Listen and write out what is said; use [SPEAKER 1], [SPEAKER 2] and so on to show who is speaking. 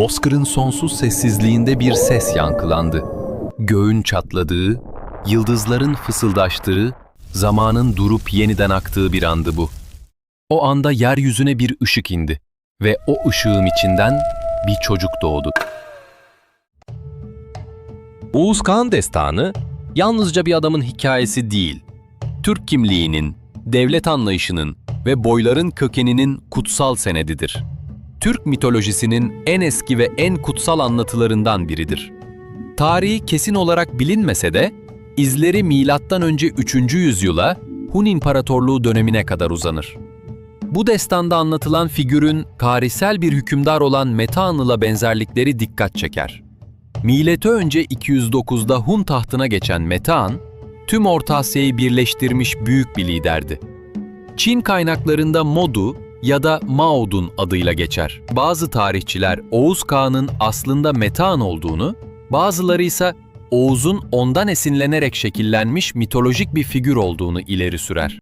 [SPEAKER 1] Bozkır'ın sonsuz sessizliğinde bir ses yankılandı. Göğün çatladığı, yıldızların fısıldaştığı, zamanın durup yeniden aktığı bir andı bu. O anda yeryüzüne bir ışık indi ve o ışığın içinden bir çocuk doğdu. Oğuz Kağan destanı yalnızca bir adamın hikayesi değil, Türk kimliğinin, devlet anlayışının ve boyların kökeninin kutsal senedidir. Türk mitolojisinin en eski ve en kutsal anlatılarından biridir. Tarihi kesin olarak bilinmese de izleri milattan önce 3. yüzyıla Hun İmparatorluğu dönemine kadar uzanır. Bu destanda anlatılan figürün tarihsel bir hükümdar olan Metehan'la benzerlikleri dikkat çeker. Milatı önce 209'da Hun tahtına geçen Metehan, tüm Orta Asya'yı birleştirmiş büyük bir liderdi. Çin kaynaklarında Modu ya da Maodun adıyla geçer. Bazı tarihçiler Oğuz Kağan'ın aslında Metehan olduğunu, bazıları ise Oğuz'un ondan esinlenerek şekillenmiş mitolojik bir figür olduğunu ileri sürer.